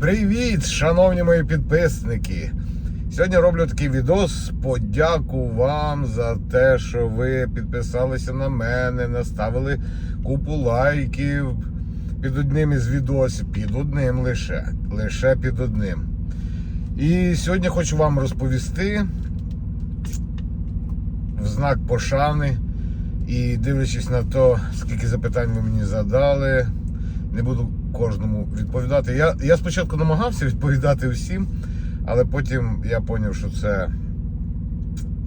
Привіт, шановні мої підписники! Сьогодні роблю такий відос. Подяку вам за те, що ви підписалися на мене, наставили купу лайків під одним із відосів. Під одним лише. Лише під одним. І сьогодні хочу вам розповісти в знак пошани. І дивлячись на те, скільки запитань ви мені задали, не буду кожному відповідати. Я, я спочатку намагався відповідати всім, але потім я зрозумів, що це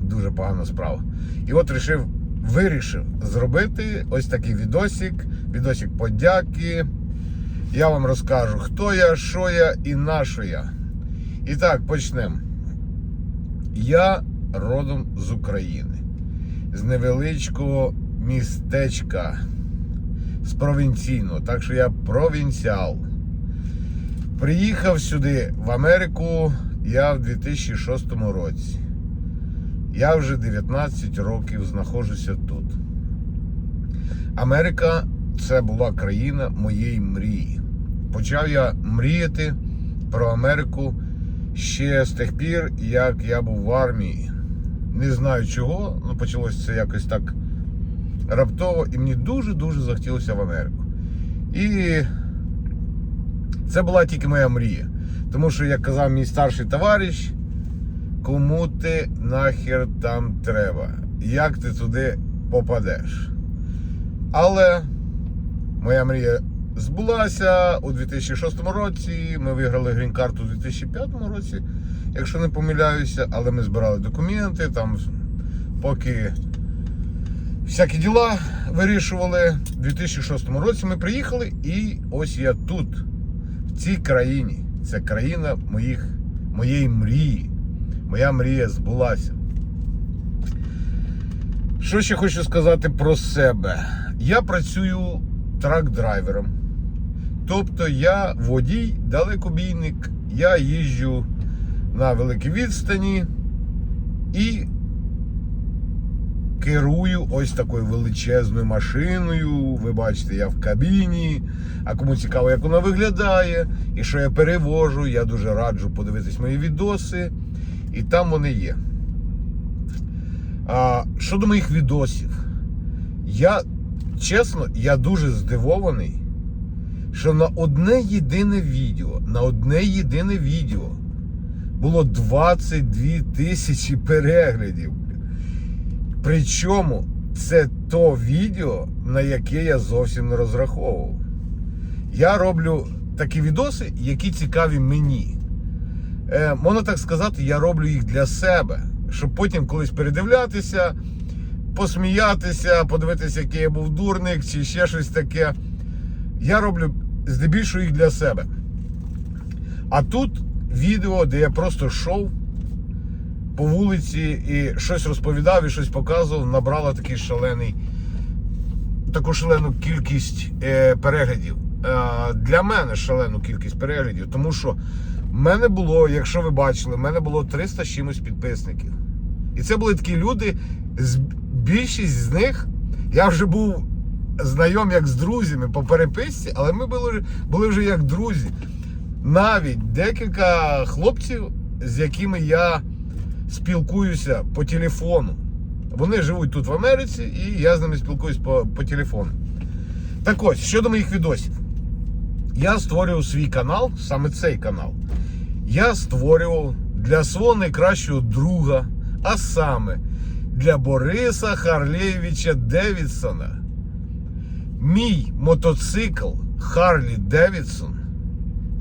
дуже погана справа. І от рішив, вирішив зробити ось такий відосик, відосик подяки. Я вам розкажу, хто я, що я і на що я. І так, почнемо. Я родом з України, з невеличкого містечка, з провінційного, так що я провінціал. Приїхав сюди в Америку я в 2006 році. Я вже 19 років знаходжуся тут. Америка це була країна моєї мрії. Почав я мріяти про Америку ще з тих пір, як я був в армії. Не знаю чого, але почалося це якось так раптово, і мені дуже-дуже захотілося в Америку. І це була тільки моя мрія. Тому що, як казав мій старший товариш, кому ти нахер там треба, як ти туди попадеш. Але моя мрія збулася у 2006 році. Ми виграли грін-карту у 2005 році, якщо не помиляюся, але ми збирали документи, там поки всякі діла вирішували. У 2006 році ми приїхали, і ось я тут, в цій країні. Це країна моїх, моєї мрії. Моя мрія збулася. Що ще хочу сказати про себе? Я працюю трак-драйвером. Тобто я водій, далекобійник, я їжджу на великій відстані і керую ось такою величезною машиною. Ви бачите, я в кабіні. А кому цікаво, як вона виглядає і що я перевожу, я дуже раджу подивитись мої відоси. І там вони є. А, Щодо моїх відосів, я чесно, я дуже здивований, що на одне єдине відео, на одне єдине відео було 22 тисячі переглядів. Причому це то відео, на яке я зовсім не розраховував. Я роблю такі відоси, які цікаві мені. Е, Можна так сказати, я роблю їх для себе, щоб потім колись передивлятися, посміятися, подивитися, який я був дурник чи ще щось таке. Я роблю здебільшого їх для себе. А тут відео, де я просто йшов по вулиці і щось розповідав і щось показував, набрало такий шалений, таку шалену кількість е, переглядів. Е, для мене шалену кількість переглядів, тому що в мене було, якщо ви бачили, в мене було 300 з чимось підписників. І це були такі люди, з- більшість з них я вже був знайом як з друзями по переписці, але ми були, були вже як друзі. Навіть декілька хлопців, з якими я спілкуюся по телефону. Вони живуть тут в Америці, і я з ними спілкуюсь по, по телефону. Так ось, щодо моїх відосів. Я створював свій канал, саме цей канал. Я створював для свого найкращого друга, а саме для Бориса Харлєвича Девідсона. Мій мотоцикл Харлі Девідсон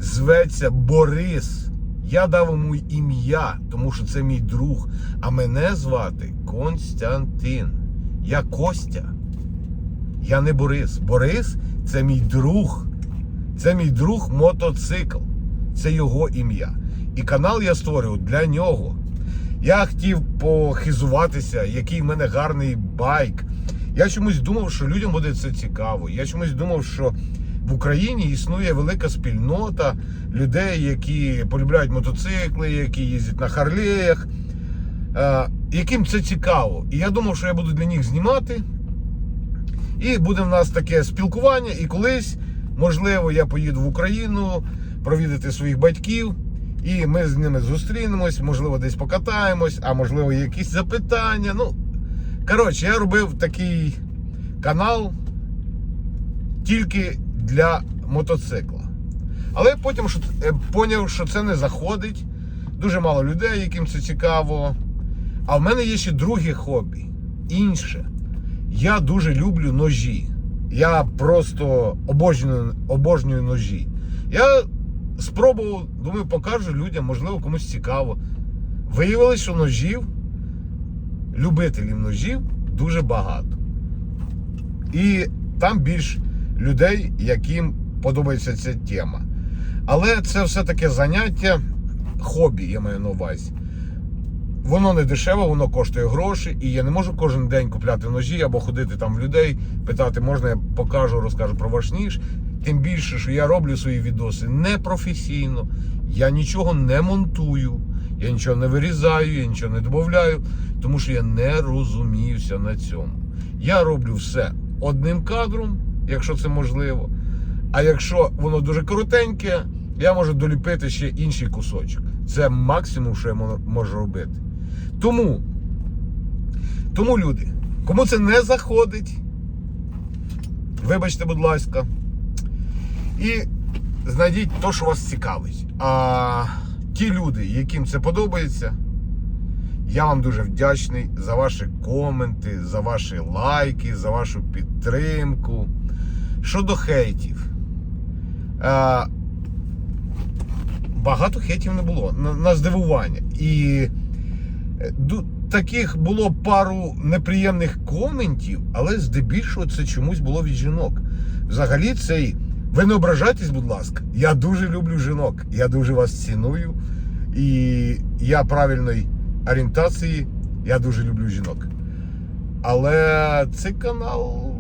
зветься Борис. Я дав йому ім'я, тому що це мій друг. А мене звати Константин. Я Костя. Я не Борис. Борис це мій друг. Це мій друг мотоцикл. Це його ім'я. І канал я створював для нього. Я хотів похизуватися, який в мене гарний байк. Я чомусь думав, що людям буде це цікаво. Я чомусь думав, що в Україні існує велика спільнота людей, які полюбляють мотоцикли, які їздять на Харлеях, е, яким це цікаво. І я думав, що я буду для них знімати. І буде в нас таке спілкування, і колись, можливо, я поїду в Україну, провідати своїх батьків. І ми з ними зустрінемось, можливо, десь покатаємось, а можливо, якісь запитання. Ну, коротше, я робив такий канал тільки для мотоцикла. Але потім е, поняв, що це не заходить. Дуже мало людей, яким це цікаво. А в мене є ще друге хобі. Інше. Я дуже люблю ножі. Я просто обожнюю, обожнюю ножі. Я спробував, думаю, покажу людям, можливо, комусь цікаво. Виявилось, що ножів, любителів ножів дуже багато. І там більш людей, яким подобається ця тема. Але це все таке заняття, хобі, я маю на увазі. Воно не дешеве, воно коштує гроші, і я не можу кожен день купляти ножі або ходити там в людей, питати, можна я покажу, розкажу про ваш ніж. Тим більше, що я роблю свої відоси непрофесійно, я нічого не монтую, я нічого не вирізаю, я нічого не додаю, тому що я не розуміюся на цьому. Я роблю все одним кадром, якщо це можливо. А якщо воно дуже коротеньке, я можу доліпити ще інший кусочок. Це максимум, що я можу робити. Тому, тому люди, кому це не заходить, вибачте, будь ласка, і знайдіть те, що вас цікавить. А ті люди, яким це подобається, я вам дуже вдячний за ваші коменти, за ваші лайки, за вашу підтримку. Щодо хейтів. А, багато хейтів не було на, на здивування. І е, ду- таких було пару неприємних коментів, але здебільшого це чомусь було від жінок. Взагалі, цей. Ви не ображайтесь, будь ласка. Я дуже люблю жінок. Я дуже вас ціную. І я правильної орієнтації, я дуже люблю жінок. Але цей канал,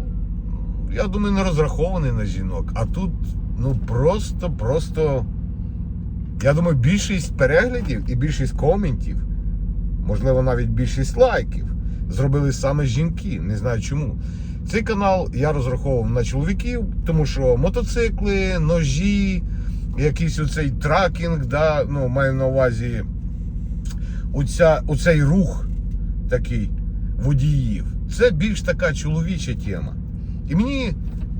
я думаю, не розрахований на жінок. А тут, ну просто, просто. Я думаю, більшість переглядів і більшість коментів, можливо, навіть більшість лайків, зробили саме жінки. Не знаю чому. Цей канал я розраховував на чоловіків, тому що мотоцикли, ножі, якийсь оцей тракінг, да, ну, маю на увазі оця, оцей рух такий водіїв. Це більш така чоловіча тема. І мені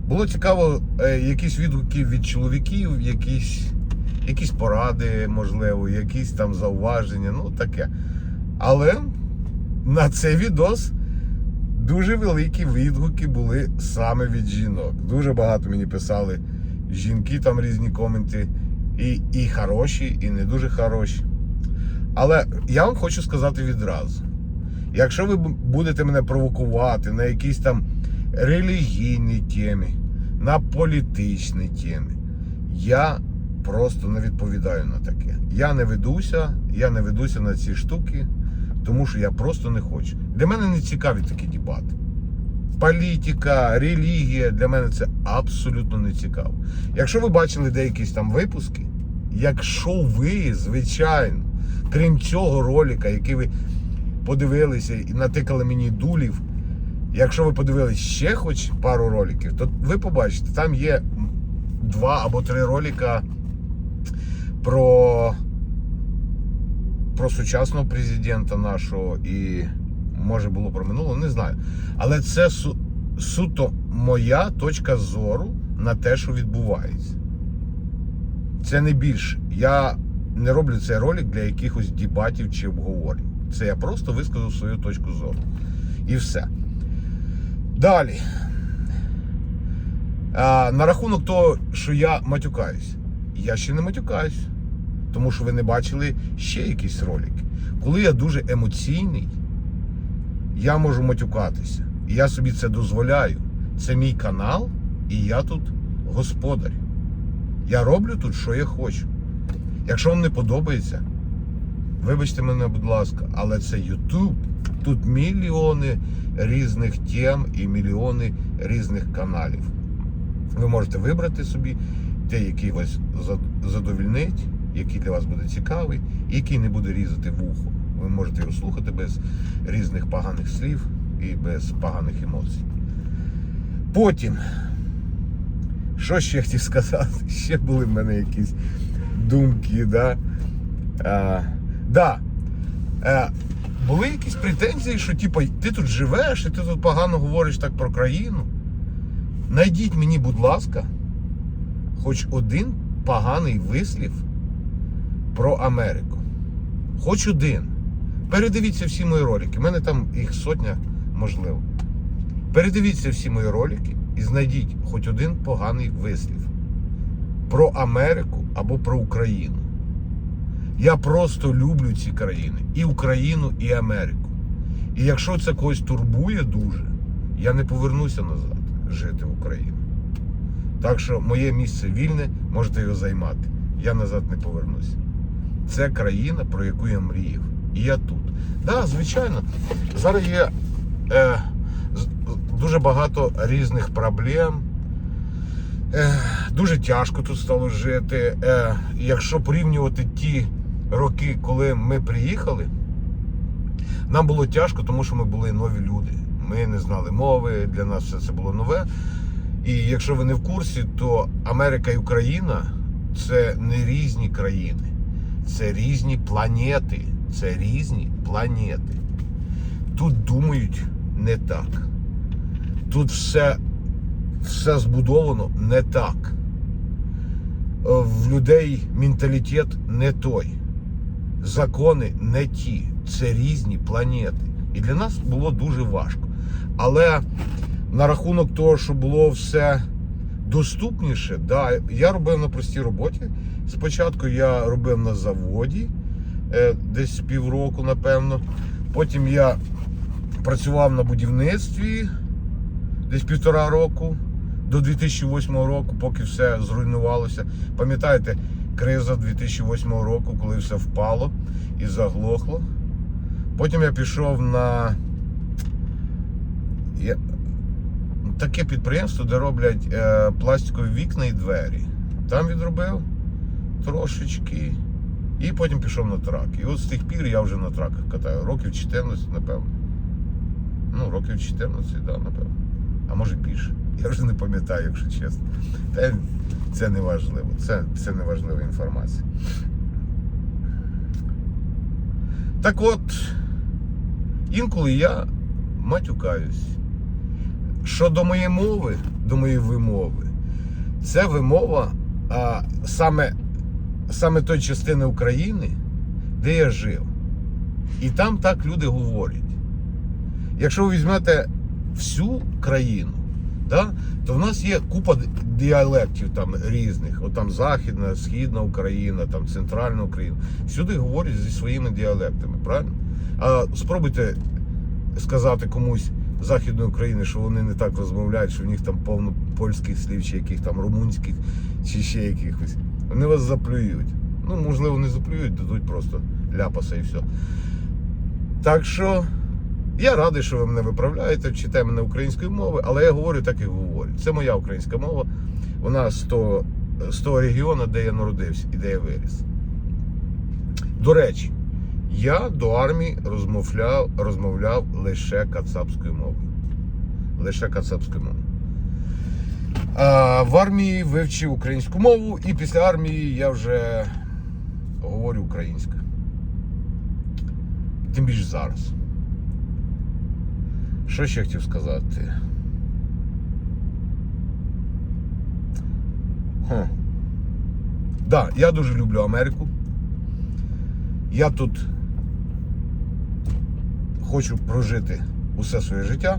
було цікаво е, якісь відгуки від чоловіків, якісь, якісь поради, можливо, якісь там зауваження, ну таке. Але на цей відос дуже великі відгуки були саме від жінок. Дуже багато мені писали жінки, там різні коменти, і, і хороші, і не дуже хороші. Але я вам хочу сказати відразу: якщо ви будете мене провокувати на якійсь там релігійній темі, на політичній темі, я просто не відповідаю на таке. Я не ведуся, я не ведуся на ці штуки, тому що я просто не хочу. Для мене не цікаві такі дебати. Політика, релігія для мене це абсолютно не цікаво. Якщо ви бачили деякі там випуски, якщо ви, звичайно, крім цього ролика, який ви подивилися і натикали мені дулів, якщо ви подивились ще хоч пару роликів, то ви побачите, там є два або три ролика про, про сучасного президента нашого і може було про минулого, не знаю. Але це су, суто моя точка зору на те, що відбувається. Це не більше. Я не роблю цей ролик для якихось дебатів чи обговорень. Це я просто висказав свою точку зору. І все. Далі. А, на рахунок того, що я матюкаюсь. Я ще не матюкаюсь. Тому що ви не бачили ще якісь ролики. Коли я дуже емоційний, я можу матюкатися. І я собі це дозволяю. Це мій канал, і я тут господар. Я роблю тут, що я хочу. Якщо вам не подобається, вибачте мене, будь ласка, але це YouTube. Тут мільйони різних тем і мільйони різних каналів. Ви можете вибрати собі те, який вас задовільнить, який для вас буде цікавий, який не буде різати вухо. Ви можете його слухати без різних поганих слів і без поганих емоцій. Потім, що ще хотів сказати? Ще були в мене якісь думки. Да? А, да. Е, були якісь претензії, що типу, ти тут живеш і ти тут погано говориш так про країну. Найдіть мені, будь ласка, хоч один поганий вислів про Америку. Хоч один. Передивіться всі мої ролики. У мене там їх сотня, можливо. Передивіться всі мої ролики і знайдіть хоч один поганий вислів про Америку або про Україну. Я просто люблю ці країни. І Україну, і Америку. І якщо це когось турбує дуже, я не повернуся назад жити в Україну. Так що моє місце вільне, можете його займати. Я назад не повернуся. Це країна, про яку я мріяв. І я тут. Так, да, звичайно, зараз є е, дуже багато різних проблем. Е, дуже тяжко тут стало жити. Е, якщо порівнювати ті роки, коли ми приїхали, нам було тяжко, тому що ми були нові люди. Ми не знали мови, для нас все це було нове. І якщо ви не в курсі, то Америка і Україна це не різні країни, це різні планети. Це різні планети. Тут думають не так. Тут все, все збудовано не так. Е, В людей менталітет не той. Закони не ті. Це різні планети. І для нас було дуже важко. Але на рахунок того, що було все доступніше, да, я робив на простій роботі. Спочатку я робив на заводі е, десь півроку, напевно. Потім я працював на будівництві десь півтора року до 2008 року, поки все зруйнувалося. Пам'ятаєте, криза 2008 року, коли все впало і заглохло. Потім я пішов на таке підприємство, де роблять е, пластикові вікна і двері. Там відробив трошечки. І потім пішов на трак. І от з тих пір я вже на траках катаю. Років 14, напевно. Ну, років 14, да, напевно. А може більше. Я вже не пам'ятаю, якщо чесно. Та це не важливо. Це, це не важлива інформація. Так от, інколи я матюкаюсь. Щодо моєї мови, до моєї вимови, це вимова а, саме, саме той частини України, де я жив. І там так люди говорять. Якщо ви візьмете всю країну, да, то в нас є купа діалектів там різних. От там Західна, Східна Україна, там Центральна Україна. Всюди говорять зі своїми діалектами, правильно? А спробуйте сказати комусь Західної України, що вони не так розмовляють, що в них там повно польських слів, чи яких там румунських, чи ще якихось. Вони вас заплюють. Ну, можливо, не заплюють, дадуть просто ляпаса і все. Так що я радий, що ви мене виправляєте, вчите мене української мови, але я говорю так, як говорю. Це моя українська мова. Вона з того, з того регіону, де я народився і де я виріс. До речі, я до армії розмовляв, розмовляв лише кацапською мовою. Лише кацапською мовою. А, в армії вивчив українську мову, і після армії я вже говорю українською. Тим більше зараз. Що ще хотів сказати? Хм. Да, я дуже люблю Америку. Я тут хочу прожити усе своє життя.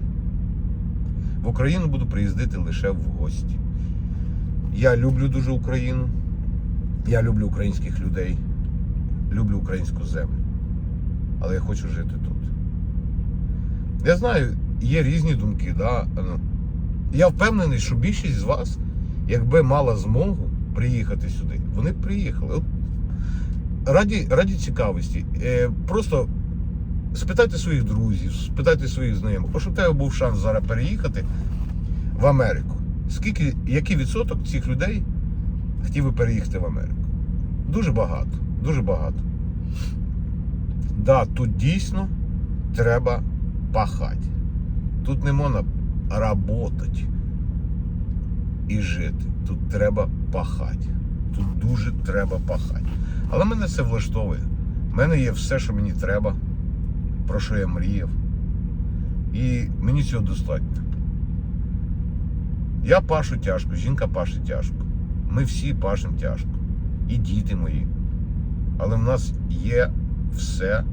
В Україну буду приїздити лише в гості. Я люблю дуже Україну. Я люблю українських людей. Люблю українську землю. Але я хочу жити тут. Я знаю, є різні думки, да. Я впевнений, що більшість з вас, якби мала змогу приїхати сюди, вони б приїхали. От раді, раді цікавості. Е, просто спитайте своїх друзів, спитайте своїх знайомих, бо щоб тебе був шанс зараз переїхати в Америку. Скільки, який відсоток цих людей хотів би переїхати в Америку? Дуже багато, дуже багато. Да, тут дійсно треба пахати. Тут не можна работати і жити. Тут треба пахати. тут дуже треба пахати. Але мене це влаштовує. У мене є все, що мені треба, про що я мріяв. І мені цього достатньо. Я пашу тяжко, жінка паше тяжко. Ми всі пашемо тяжко. І діти мої. Але в нас є все,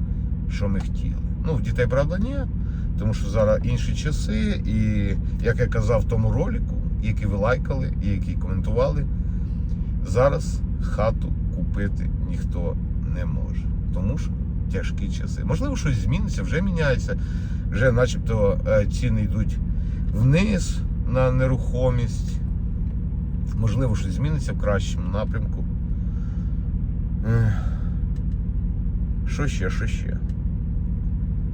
що ми хотіли. Ну, в дітей, правда, ні. Тому що зараз інші часи, і як я казав в тому ролику, який ви лайкали і який коментували, зараз хату купити ніхто не може. Тому що тяжкі часи. Можливо, щось зміниться, вже міняється, вже начебто е, ціни йдуть вниз на нерухомість. Можливо, щось зміниться в кращому напрямку. Що ще, що ще?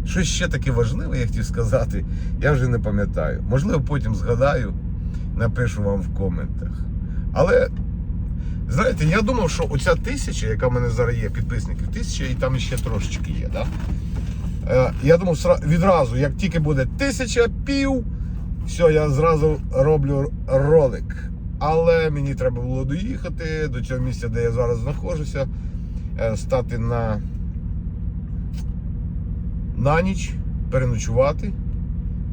Щось ще таке важливе, я хотів сказати, я вже не пам'ятаю. Можливо, потім згадаю, напишу вам в коментах. Але, знаєте, я думав, що оця тисяча, яка в мене зараз є, підписників, тисяча і там ще трошечки є, да? Е, я думав відразу, як тільки буде тисяча пів, все, я зразу роблю ролик. Але мені треба було доїхати до цього місця, де я зараз знаходжуся, е, стати на на ніч переночувати.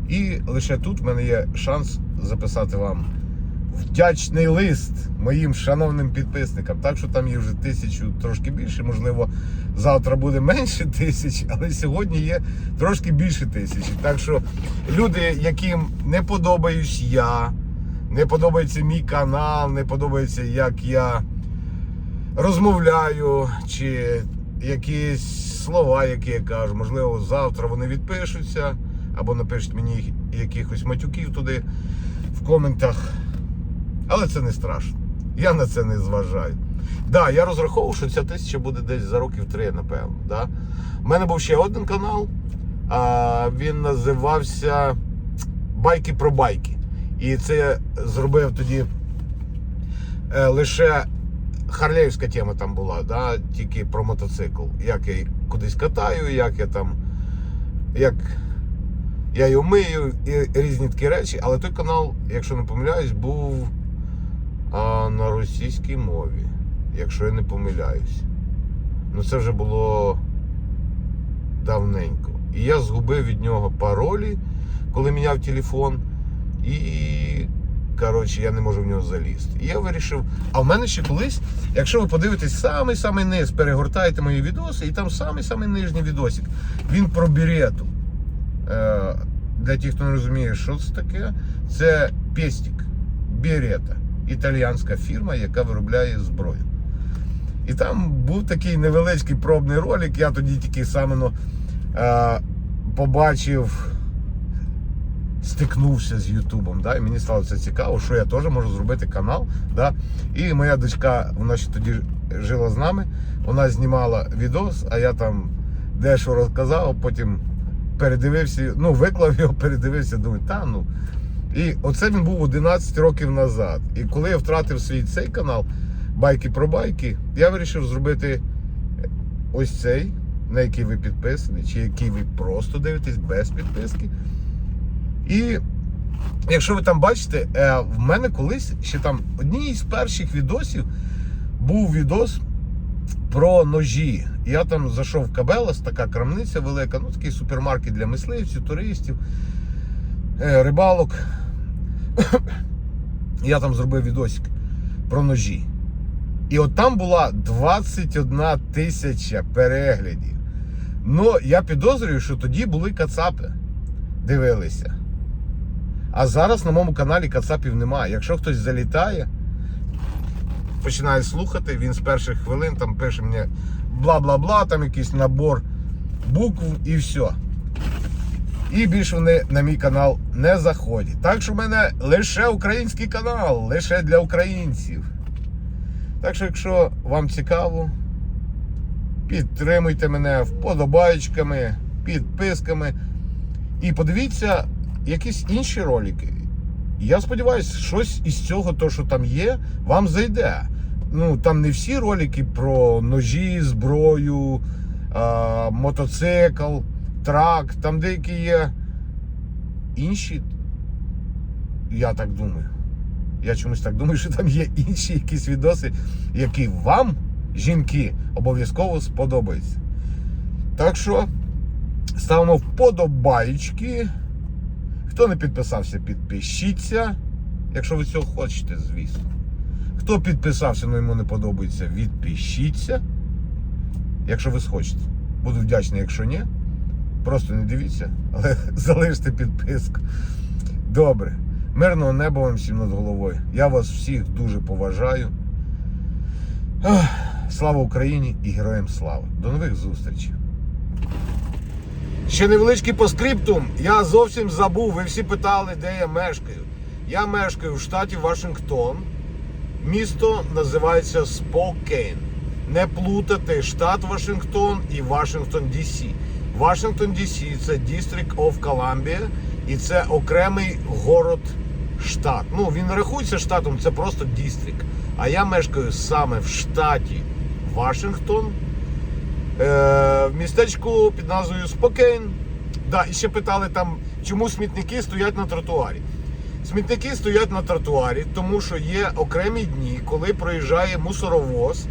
І лише тут в мене є шанс записати вам вдячний лист моїм шановним підписникам. Так що там є вже тисячу трошки більше, можливо, завтра буде менше тисяч, але сьогодні є трошки більше тисячі. Так що люди, яким не подобаюсь я, не подобається мій канал, не подобається, як я розмовляю, чи якісь слова, які я кажу. Можливо, завтра вони відпишуться, або напишуть мені якихось матюків туди в коментах. Але це не страшно. Я на це не зважаю. Да, я розраховував, що ця тисяча буде десь за років три, напевно. Да? У мене був ще один канал, а він називався Байки про байки. І це я зробив тоді е, лише харлеївська тема там була, да? тільки про мотоцикл. Як я кудись катаю, як я там. Як я його мию і різні такі речі, але той канал, якщо не помиляюсь, був а, на російській мові, якщо я не помиляюсь. Ну це вже було давненько. І я згубив від нього паролі, коли міняв телефон. І, коротше, я не можу в нього залізти. І я вирішив. А в мене ще колись, якщо ви подивитесь самий-самий низ, перегортаєте мої відоси, і там самий-самий нижній відосик. Він про берету. Е, Для тих, хто не розуміє, що це таке, це пестик Берета, італіянська фірма, яка виробляє зброю. І там був такий невеличкий пробний ролик. Я тоді тільки саме ну, е, побачив, стикнувся з Ютубом. Да, і мені стало це цікаво, що я теж можу зробити канал. Да. І моя дочка, вона ще тоді жила з нами, вона знімала відос, а я там дещо розказав, потім передивився, ну, виклав його, передивився, думаю, та ну. І оце він був 11 років назад. І коли я втратив свій цей канал Байки про байки, я вирішив зробити ось цей, на який ви підписані, чи який ви просто дивитесь без підписки. І якщо ви там бачите, е, в мене колись ще там одній з перших відосів був відос про ножі. Я там зайшов в Кабелас, така крамниця велика, ну такий супермаркет для мисливців, туристів, е, рибалок. Я там зробив відосик про ножі. І от там була 21 тисяча переглядів. Ну, я підозрюю, що тоді були кацапи. Дивилися. А зараз на моєму каналі кацапів немає. Якщо хтось залітає, починає слухати, він з перших хвилин там пише мені бла-бла-бла, там якийсь набор букв і все. І більше вони на мій канал не заходять. Так що в мене лише український канал, лише для українців. Так що, якщо вам цікаво, підтримуйте мене вподобайками, підписками. І подивіться якісь інші ролики. Я сподіваюся, щось із цього, то, що там є, вам зайде. Ну, там не всі ролики про ножі, зброю, а, мотоцикл, трак, там деякі є інші, я так думаю. Я чомусь так думаю, що там є інші якісь відоси, які вам, жінки, обов'язково сподобаються. Так що ставимо вподобайки. Хто не підписався, підпишіться. Якщо ви цього хочете, звісно. Хто підписався, але йому не подобається, відпишіться. Якщо ви схочете. Буду вдячний, якщо ні. Просто не дивіться, але залиште підписку. Добре. Мирного неба вам всім над головою. Я вас всіх дуже поважаю. Слава Україні і героям слава. До нових зустрічей. Ще невеличкий по скриптум. Я зовсім забув. Ви всі питали, де я мешкаю. Я мешкаю в штаті Вашингтон. Місто називається Спокейн. Не плутати штат Вашингтон і Вашингтон DC. Вашингтон DC це District of Columbia і це окремий город штат. Ну, він не рахується штатом, це просто дістрикт. А я мешкаю саме в штаті Вашингтон. Е, в містечку під назвою Спокейн. Да, і ще питали там, чому смітники стоять на тротуарі. Смітники стоять на тротуарі, тому що є окремі дні, коли проїжджає мусоровоз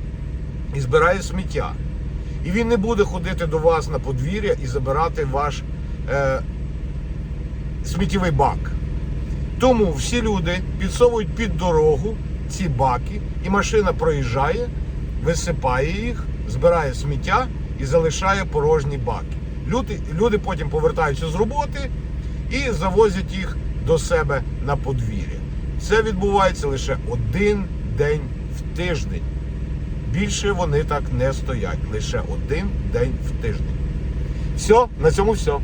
і збирає сміття. І він не буде ходити до вас на подвір'я і забирати ваш е, сміттєвий бак. Тому всі люди підсовують під дорогу ці баки, і машина проїжджає, висипає їх, збирає сміття і залишає порожні баки. Люди, люди потім повертаються з роботи і завозять їх до себе на подвір'я. Це відбувається лише один день в тиждень. Більше вони так не стоять. Лише один день в тиждень. Все, на цьому все.